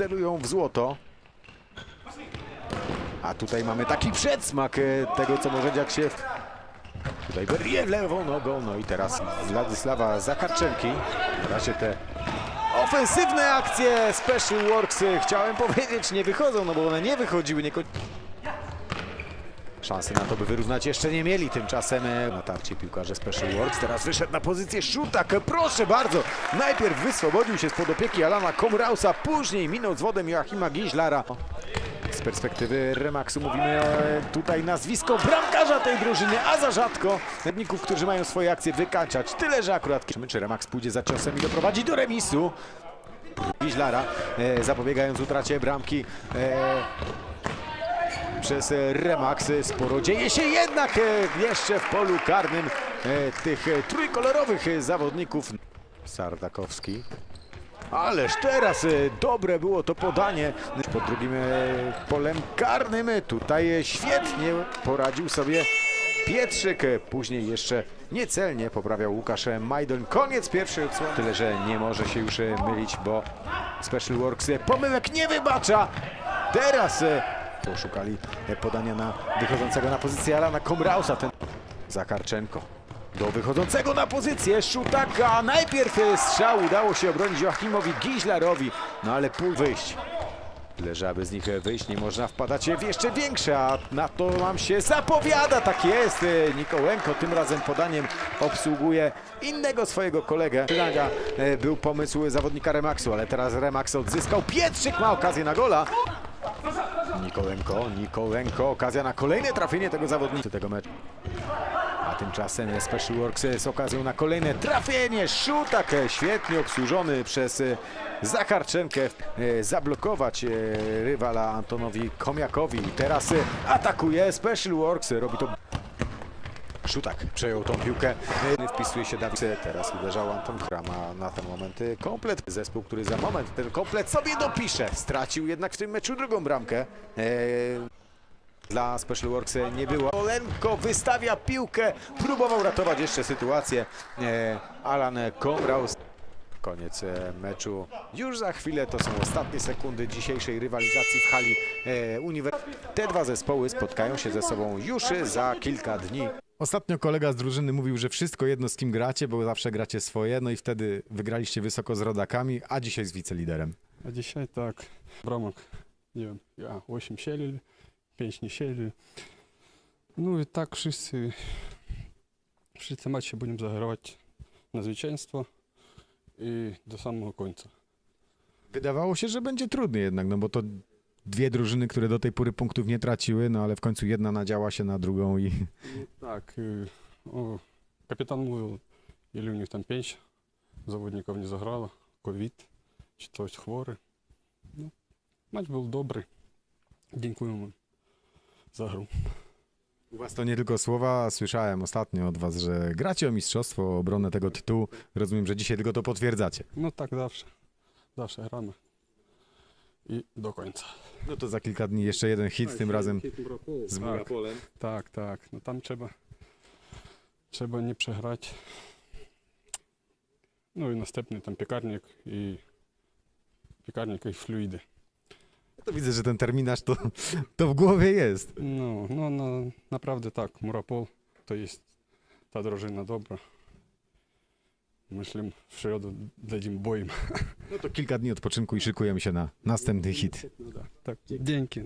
celują w złoto. A tutaj mamy taki przedsmak e, tego, co może dziać się. Tutaj Berrier lewą nogą, no i teraz Władysława Zakarczenki. Na razie te ofensywne akcje Special Works, chciałem powiedzieć, nie wychodzą, no bo one nie wychodziły, nie. Szansy na to, by wyrównać jeszcze nie mieli. Tymczasem e, natarcie piłkarze Special Works. Teraz wyszedł na pozycję Szutak. Proszę bardzo. Najpierw wyswobodził się spod opieki Alana Komrausa, później minął z wodem Joachima Giźlara. Z perspektywy Remaxu mówimy e, tutaj nazwisko bramkarza tej drużyny, a za rzadko zawodników, którzy mają swoje akcje wykańczać. Tyle, że akurat czy Remax pójdzie za ciosem i doprowadzi do remisu. Giźlara e, zapobiegając utracie bramki. Przez e, Remax. Sporo dzieje się jednak e, jeszcze w polu karnym e, tych trójkolorowych zawodników. Sardakowski. Ależ teraz dobre było to podanie pod drugim polem karnym. Tutaj świetnie poradził sobie Pietrzyk. Później jeszcze niecelnie poprawiał Łukasz Majdon. Koniec pierwszej odsłony. Tyle, że nie może się już mylić, bo Special Works pomyłek nie wybacza. Teraz poszukali e, podania na wychodzącego na pozycję Alana Komrausa. Ten Zakarczenko do wychodzącego na pozycję Szutaka. Najpierw e, strzał udało się obronić Joachimowi Giźlarowi, no ale pół wyjść. Tyle, z nich e, wyjść nie można wpadać w jeszcze większe, a na to nam się zapowiada. Tak jest, Nikołenko tym razem podaniem obsługuje innego swojego kolegę. Przynaga był pomysł zawodnika Remaxu, ale teraz Remax odzyskał. Pietrzyk ma okazję na gola. Nikolenko, Nikolenko, okazja na kolejne trafienie tego zawodnika tego meczu. A tymczasem Special Works z okazją na kolejne trafienie. Szutak e, świetnie obsłużony przez e, Zakarczenkę. E, Zablokować rywala Antonowi Komiakowi. Teraz atakuje Special Works. Robi to Szutak przejął tą piłkę, wpisuje się Dawid, teraz uderzał Anton Krama na ten moment e, komplet. Zespół, który za moment ten komplet sobie dopisze. Stracił jednak w tym meczu drugą bramkę. E, dla Special Works nie było. Olenko wystawia piłkę, próbował ratować jeszcze sytuację. E, Alan Komraus. Koniec e, meczu. Już za chwilę to są ostatnie sekundy dzisiejszej rywalizacji w hali uniwersyteckiej. Te dwa zespoły spotkają się ze sobą już za kilka dni. Ostatnio kolega z drużyny mówił, że wszystko jedno z kim gracie, bo zawsze gracie swoje, no i wtedy wygraliście wysoko z rodakami, a dzisiaj z wiceliderem. A dzisiaj tak, bramok, nie wiem, ja 8 sieli, 5 nie sieli. No i tak wszyscy, wszyscy mecze będziemy zagrywać na zwycięstwo i do samego końca. Wydawało się, że będzie trudny jednak, no bo to dwie drużyny, które do tej pory punktów nie traciły, no ale w końcu jedna nadziała się na drugą i Tak, y, o, kapitan mówił, ile u nich tam 5 zawodników nie zagrało, ковід, чи хтось хворий. Ну, матч був добрий. Дякуємо за гру. u was to nie tylko słowa, słyszałem ostatnio od was, że gracie o mistrzostwo, o obronę tego tytułu. Rozumiem, że dzisiaj tylko to potwierdzacie. Ну так завжди. Завжди граємо. i do końca. No to za kilka dni jeszcze jeden hit, tym razem z Tak, Murapolem. tak, tak. No tam trzeba, trzeba nie przegrać. No i następny tam piekarnik i piekarnik i fluidy. To widzę, że ten terminarz to, to w głowie jest. No, no, no naprawdę tak. Murapol to jest ta drożyna dobra myślę, w środę będziemy bojem. No to kilka dni odpoczynku i szykujemy się na następny hit. No, tak. Dzięki.